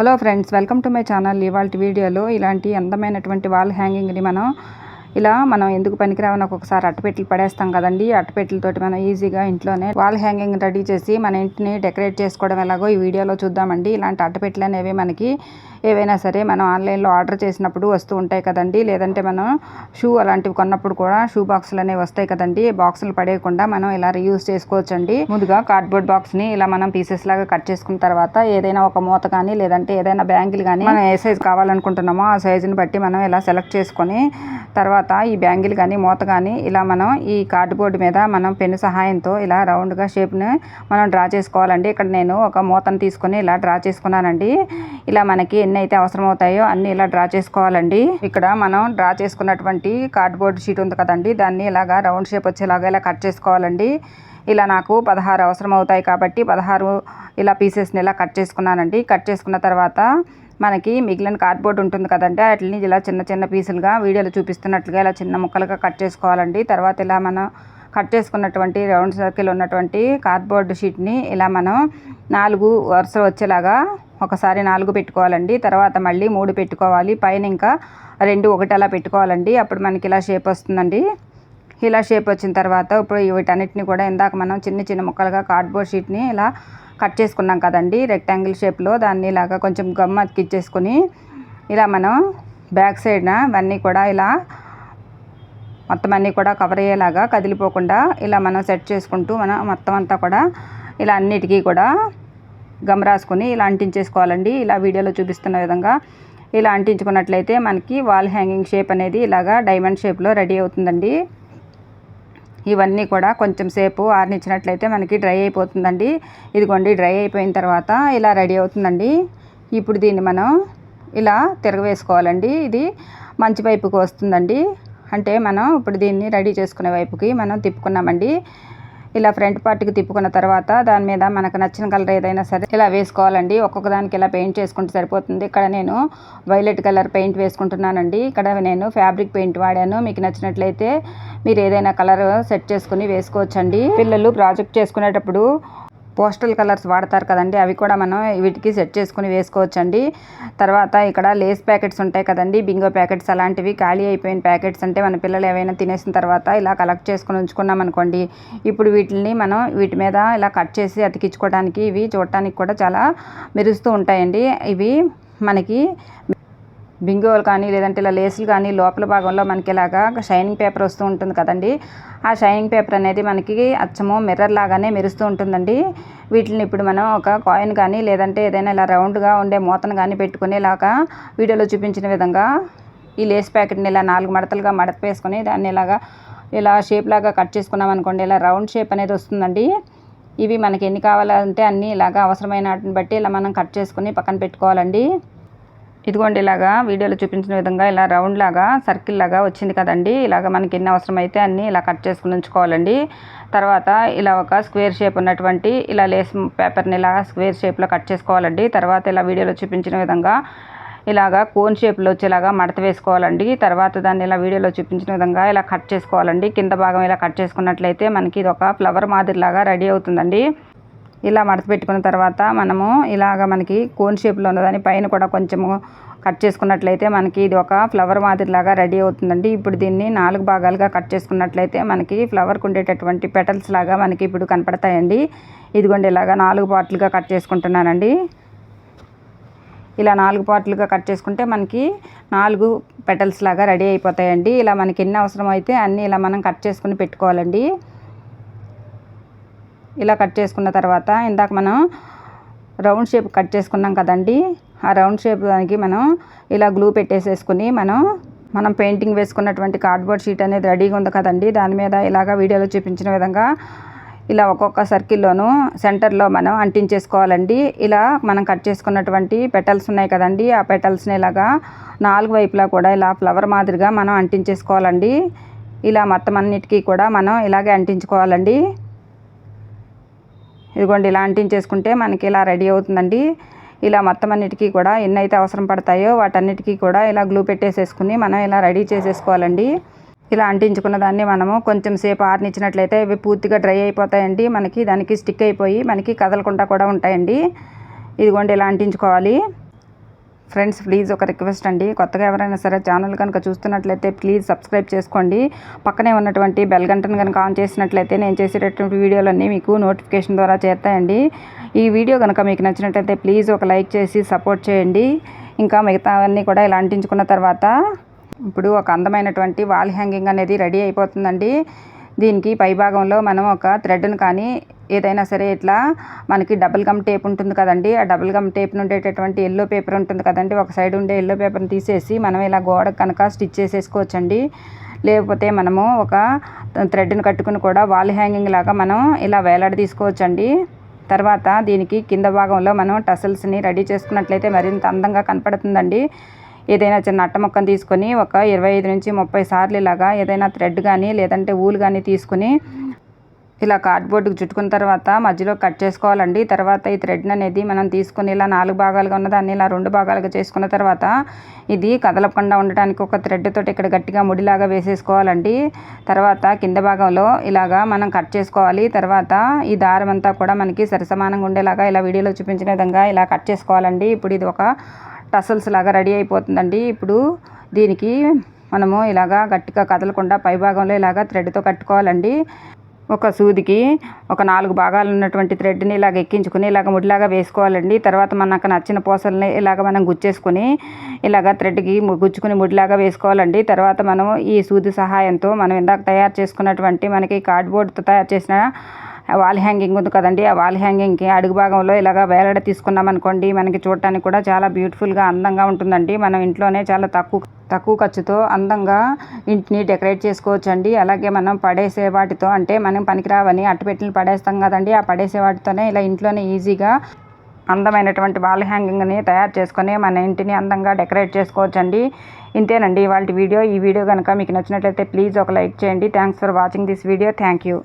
Hello friends welcome to my channel ఇవాళ వీడియోలో ఇలాంటి అందమైనటువంటి వాల్ హ్యాంగింగ్ని మనం ఇలా మనం ఎందుకు పనికిరావని ఒక్కొక్కసారి అట్టపెట్టెలు పడేస్తాం కదండి. అట్టపెట్టెలతోటి మనం ఈజీగా ఇంట్లోనే వాల్ హ్యాంగింగ్ రెడీ చేసి మన ఇంటిని డెకరేట్ చేసుకోవడం ఎలాగో ఈ వీడియోలో చూద్దామండి. ఇలాంటి అట్టపెట్టెలు అనేవి మనకి ఏవైనా సరే మనం ఆన్లైన్లో ఆర్డర్ చేసినప్పుడు వస్తూ ఉంటాయి కదండి. లేదంటే మనం షూ అలాంటివి కొన్నప్పుడు కూడా షూ బాక్సులు అనేవి వస్తాయి కదండి. బాక్సులు పడేయకుండా మనం ఇలా రీయూజ్ చేసుకోవచ్చండి. ముందుగా కార్డ్బోర్డ్ బాక్స్ని ఇలా మనం పీసెస్ లాగా కట్ చేసుకున్న తర్వాత ఏదైనా ఒక మూత కానీ లేదంటే ఏదైనా బ్యాంగిల్ కానీ మనం ఏ సైజ్ కావాలనుకుంటున్నామో ఆ సైజుని బట్టి మనం ఇలా సెలెక్ట్ చేసుకొని తర్వాత తర్వాత ఈ బ్యాంగిల్ కానీ మూత కానీ ఇలా మనం ఈ కార్డ్బోర్డ్ మీద మనం పెన్ను సహాయంతో ఇలా రౌండ్గా షేప్ని మనం డ్రా చేసుకోవాలండి. ఇక్కడ నేను ఒక మూతను తీసుకొని ఇలా డ్రా చేసుకున్నానండి. ఇలా మనకి ఎన్ని అయితే అవసరం అవుతాయో అన్ని ఇలా డ్రా చేసుకోవాలండి. ఇక్కడ మనం డ్రా చేసుకున్నటువంటి కార్డ్బోర్డ్ షీట్ ఉంది కదండి దాన్ని ఇలాగా రౌండ్ షేప్ వచ్చేలాగా ఇలా కట్ చేసుకోవాలండి. ఇలా నాకు పదహారు అవసరం అవుతాయి కాబట్టి పదహారు ఇలా పీసెస్ని ఇలా కట్ చేసుకున్నానండి. కట్ చేసుకున్న తర్వాత మనకి మిగిలిన కార్డ్బోర్డ్ ఉంటుంది కదండి వాటిని ఇలా చిన్న చిన్న పీసులుగా వీడియోలో చూపిస్తున్నట్లుగా ఇలా చిన్న ముక్కలుగా కట్ చేసుకోవాలండి. తర్వాత ఇలా మనం కట్ చేసుకున్నటువంటి రౌండ్ సర్కిల్ ఉన్నటువంటి కార్డ్బోర్డ్ షీట్ని ఇలా మనం నాలుగు వరుసలు వచ్చేలాగా ఒకసారి నాలుగు పెట్టుకోవాలండి. తర్వాత మళ్ళీ మూడు పెట్టుకోవాలి. పైన ఇంకా రెండు ఒకటి అలా పెట్టుకోవాలండి. అప్పుడు మనకి ఇలా షేప్ వస్తుందండి. ఇలా షేప్ వచ్చిన తర్వాత ఇప్పుడు వీటన్నిటిని కూడా ఇందాక మనం చిన్న చిన్న ముక్కలుగా కార్డ్బోర్డ్ షీట్ని ఇలా కట్ చేసుకున్నాం కదండి రెక్టాంగిల్ షేప్లో దాన్ని ఇలాగా కొంచెం గమ్ అతికిచ్చేసుకొని ఇలా మనం బ్యాక్ సైడ్న ఇవన్నీ కూడా ఇలా మొత్తం అన్నీ కూడా కవర్ అయ్యేలాగా కదిలిపోకుండా ఇలా మనం సెట్ చేసుకుంటూ మనం మొత్తం అంతా కూడా ఇలా అన్నిటికీ కూడా గమ్ రాసుకొని ఇలా అంటించేసుకోవాలండి. ఇలా వీడియోలో చూపిస్తున్న విధంగా ఇలా అంటించుకున్నట్లయితే మనకి వాల్ హ్యాంగింగ్ షేప్ అనేది ఇలాగా డైమండ్ షేప్లో రెడీ అవుతుందండి. ఇవన్నీ కూడా కొంచెం సేపు ఆరనిచ్చినట్లయితే మనకి డ్రై అయిపోతుందండి. ఇదిగోండి డ్రై అయిపోయిన తర్వాత ఇలా రెడీ అవుతుందండి. ఇప్పుడు దీన్ని మనం ఇలా తిరగవేసుకోవాలండి. ఇది మంచి వైపుకి వస్తుందండి. అంటే మనం ఇప్పుడు దీన్ని రెడీ చేసుకునే వైపుకి మనం తిప్పుకున్నామండి. ఇలా ఫ్రంట్ పార్ట్కి తిప్పుకున్న తర్వాత దాని మీద మనకు నచ్చిన కలర్ ఏదైనా సరే ఇలా వేసుకోవాలండి. ఒక్కొక్క దానికి ఇలా పెయింట్ చేసుకుంటే సరిపోతుంది. ఇక్కడ నేను వైలెట్ కలర్ పెయింట్ వేసుకుంటున్నానండి. ఇక్కడ నేను ఫ్యాబ్రిక్ పెయింట్ వాడాను. మీకు నచ్చినట్లయితే మీరు ఏదైనా కలర్ సెట్ చేసుకుని వేసుకోవచ్చండి. పిల్లలు ప్రాజెక్ట్ చేసుకునేటప్పుడు పోస్టల్ కలర్స్ వాడతారు కదండి అవి కూడా మనం వీటికి సెట్ చేసుకుని వేసుకోవచ్చండి. తర్వాత ఇక్కడ లేస్ ప్యాకెట్స్ ఉంటాయి కదండి బింగో ప్యాకెట్స్ అలాంటివి ఖాళీ అయిపోయిన ప్యాకెట్స్ అంటే మన పిల్లలు ఏవైనా తినేసిన తర్వాత ఇలా కలెక్ట్ చేసుకుని ఉంచుకున్నాం అనుకోండి ఇప్పుడు వీటిని మనం వీటి మీద ఇలా కట్ చేసి అతికించుకోవడానికి ఇవి చూడటానికి కూడా చాలా మెరుస్తూ ఉంటాయండి. ఇవి మనకి బింగోలు కానీ లేదంటే ఇలా లేసులు కానీ లోపల భాగంలో మనకి ఇలాగా షైనింగ్ పేపర్ వస్తూ ఉంటుంది కదండి. ఆ షైనింగ్ పేపర్ అనేది మనకి అచ్చము మిర్రర్ లాగానే మెరుస్తూ ఉంటుందండి. వీటిని ఇప్పుడు మనం ఒక కాయిన్ కానీ లేదంటే ఏదైనా ఇలా రౌండ్గా ఉండే మూతను కానీ పెట్టుకుని ఇలాగా వీడియోలో చూపించిన విధంగా ఈ లేస్ ప్యాకెట్ని ఇలా నాలుగు మడతలుగా మడత వేసుకొని దాన్ని ఇలాగా ఇలా షేప్ లాగా కట్ చేసుకున్నాం అనుకోండి ఇలా రౌండ్ షేప్ అనేది వస్తుందండి. ఇవి మనకి ఎన్ని కావాలంటే అన్నీ ఇలాగా అవసరమైన వాటిని బట్టి ఇలా మనం కట్ చేసుకుని పక్కన పెట్టుకోవాలండి. ఇదిగోండి ఇలాగా వీడియోలో చూపించిన విధంగా ఇలా రౌండ్ లాగా సర్కిల్ లాగా వచ్చింది కదండి. ఇలాగ మనకి ఎన్ని అవసరమైతే అన్నీ ఇలా కట్ చేసుకుని ఉంచుకోవాలండి. తర్వాత ఇలా ఒక స్క్వేర్ షేప్ ఉన్నటువంటి ఇలా లేస్ పేపర్ని ఇలా స్క్వేర్ షేప్లో కట్ చేసుకోవాలండి. తర్వాత ఇలా వీడియోలో చూపించిన విధంగా ఇలాగా కోన్ షేప్లో వచ్చేలాగా మడత వేసుకోవాలండి. తర్వాత దాన్ని ఇలా వీడియోలో చూపించిన విధంగా ఇలా కట్ చేసుకోవాలండి. కింద భాగం ఇలా కట్ చేసుకున్నట్లయితే మనకి ఇది ఒక ఫ్లవర్ మాదిరిలాగా రెడీ అవుతుందండి. ఇలా మడత పెట్టుకున్న తర్వాత మనము ఇలాగ మనకి కోన్ షేప్లో ఉన్నదాని పైన కూడా కొంచెము కట్ చేసుకున్నట్లయితే మనకి ఇది ఒక ఫ్లవర్ మాదిరిలాగా రెడీ అవుతుందండి. ఇప్పుడు దీన్ని నాలుగు భాగాలుగా కట్ చేసుకున్నట్లయితే మనకి ఫ్లవర్కి ఉండేటటువంటి పెటల్స్ లాగా మనకి ఇప్పుడు కనపడతాయండి. ఇదిగోండి ఇలాగా నాలుగు పార్ట్లుగా కట్ చేసుకుంటున్నానండి. ఇలా నాలుగు పార్ట్లుగా కట్ చేసుకుంటే మనకి నాలుగు పెటల్స్ లాగా రెడీ అయిపోతాయండి. ఇలా మనకి ఎన్ని అవసరం అయితే అన్నీ ఇలా మనం కట్ చేసుకుని పెట్టుకోవాలండి. ఇలా కట్ చేసుకున్న తర్వాత ఇందాక మనం రౌండ్ షేప్ కట్ చేసుకున్నాం కదండి. ఆ రౌండ్ షేప్ దానికి మనం ఇలా గ్లూ పెట్టేసేసుకుని మనం మనం పెయింటింగ్ వేసుకున్నటువంటి కార్డ్బోర్డ్ షీట్ అనేది రెడీగా ఉంది కదండి. దాని మీద ఇలాగ వీడియోలో చూపించిన విధంగా ఇలా ఒక్కొక్క సర్కిల్లోనూ సెంటర్లో మనం అంటించేసుకోవాలండి. ఇలా మనం కట్ చేసుకున్నటువంటి పెటల్స్ ఉన్నాయి కదండి. ఆ పెటల్స్ని ఇలాగా నాలుగు వైపులా కూడా ఇలా ఫ్లవర్ మాదిరిగా మనం అంటించేసుకోవాలండి. ఇలా మొత్తం అన్నిటికీ కూడా మనం ఇలాగే అంటించుకోవాలండి. ఇదిగోండి ఇలా అంటించేసుకుంటే మనకి ఇలా రెడీ అవుతుందండి. ఇలా మొత్తం అన్నిటికీ కూడా ఎన్నైతే అవసరం పడతాయో వాటన్నిటికీ కూడా ఇలా గ్లూ పెట్టేసేసుకుని మనం ఇలా రెడీ చేసేసుకోవాలండి. ఇలా అంటించుకున్న దాన్ని మనము కొంచెం సేపు ఆరినిచ్చినట్లయితే ఇవి పూర్తిగా డ్రై అయిపోతాయండి. మనకి దానికి స్టిక్ అయిపోయి మనకి కదలకుండా కూడా ఉంటాయండి. ఇదిగోండి ఇలా అంటించుకోవాలి. ఫ్రెండ్స్ ప్లీజ్ ఒక రిక్వెస్ట్ అండి. కొత్తగా ఎవరైనా సరే ఛానల్ కనుక చూస్తున్నట్లయితే ప్లీజ్ సబ్స్క్రైబ్ చేసుకోండి. పక్కనే ఉన్నటువంటి బెల్ గంటను కనుక ఆన్ చేసినట్లయితే నేను చేసేటటువంటి వీడియోలన్నీ మీకు నోటిఫికేషన్ ద్వారా చేస్తాయండి ఈ వీడియో కనుక మీకు నచ్చినట్లయితే ప్లీజ్ ఒక లైక్ చేసి సపోర్ట్ చేయండి. ఇంకా మిగతావన్నీ కూడా ఇలా అంటించుకున్న తర్వాత ఇప్పుడు ఒక అందమైనటువంటి వాల్ హ్యాంగింగ్ అనేది రెడీ అయిపోతుందండి. దీనికి పైభాగంలో మనం ఒక థ్రెడ్ని కానీ ఏదైనా సరే ఇట్లా మనకి డబుల్ గమ్ టేప్ ఉంటుంది కదండి. ఆ డబుల్ గమ్ టేప్ ఉండేటటువంటి ఎల్లో పేపర్ ఉంటుంది కదండి. ఒక సైడ్ ఉండే ఎల్లో పేపర్ని తీసేసి మనం ఇలా గోడకు కనుక స్టిచ్ చేసేసుకోవచ్చండి. లేకపోతే మనము ఒక థ్రెడ్ని కట్టుకుని కూడా వాల్ హ్యాంగింగ్ లాగా మనం ఇలా వేలాడి తీసుకోవచ్చండి. తర్వాత దీనికి కింద భాగంలో మనం టసల్స్ని రెడీ చేసుకున్నట్లయితే మరింత అందంగా కనపడుతుందండి. ఏదైనా చిన్న అట్ట మొక్కను తీసుకొని ఒక ఇరవై ఐదు నుంచి ముప్పై సార్లు ఇలాగా ఏదైనా థ్రెడ్ కానీ లేదంటే ఊలు కానీ తీసుకుని ఇలా కార్డ్బోర్డ్కి చుట్టుకున్న తర్వాత మధ్యలో కట్ చేసుకోవాలండి. తర్వాత ఈ థ్రెడ్ అనేది మనం తీసుకుని ఇలా నాలుగు భాగాలుగా ఉన్నదాన్ని ఇలా రెండు భాగాలుగా చేసుకున్న తర్వాత ఇది కదలకుండా ఉండటానికి ఒక థ్రెడ్ తోటి ఇక్కడ గట్టిగా ముడిలాగా వేసేసుకోవాలండి. తర్వాత కింద భాగంలో ఇలాగా మనం కట్ చేసుకోవాలి. తర్వాత ఈ దారం అంతా కూడా మనకి సరిసమానంగా ఉండేలాగా ఇలా వీడియోలో చూపించిన విధంగా ఇలా కట్ చేసుకోవాలండి. ఇప్పుడు ఇది ఒక టసల్స్ లాగా రెడీ అయిపోతుందండి. ఇప్పుడు దీనికి మనము ఇలాగా గట్టిగా కదలకుండా పైభాగంలో ఇలాగా థ్రెడ్తో కట్టుకోవాలండి. ఒక సూదికి ఒక నాలుగు భాగాలు ఉన్నటువంటి థ్రెడ్ని ఇలాగ ఎక్కించుకుని ఇలాగ ముడిలాగా వేసుకోవాలండి. తర్వాత మనకు నచ్చిన పూసల్ని ఇలాగ మనం గుచ్చేసుకుని ఇలాగ థ్రెడ్కి గుచ్చుకుని ముడిలాగా వేసుకోవాలండి. తర్వాత మనం ఈ సూది సహాయంతో మనం ఇందాక తయారు చేసుకున్నటువంటి మనకి కార్డ్బోర్డ్తో తయారు చేసిన వాల్ హ్యాంగింగ్ ఉంది కదండి. ఆ వాల్ హ్యాంగింగ్కి అడుగు భాగంలో ఇలాగ వేలాడ తీసుకున్నాం అనుకోండి మనకి చూడటానికి కూడా చాలా బ్యూటిఫుల్గా అందంగా ఉంటుందండి. మనం ఇంట్లోనే చాలా తక్కువ తక్కువ ఖర్చుతో అందంగా ఇంటిని డెకరేట్ చేసుకోవచ్చండి. అలాగే మనం పడేసే వాటితో అంటే మనం పనికిరావని అట్టపెట్టిన పడేస్తాం కదండి. ఆ పడేసే వాటితోనే ఇలా ఇంట్లోనే ఈజీగా అందమైనటువంటి వాల్ హ్యాంగింగ్ని తయారు చేసుకొని మన ఇంటిని అందంగా డెకరేట్ చేసుకోవచ్చండి. ఇంతేనండి వాళ్ళ వీడియో. ఈ వీడియో కనుక మీకు నచ్చినట్లయితే ప్లీజ్ ఒక లైక్ చేయండి. Thanks for watching this video thank you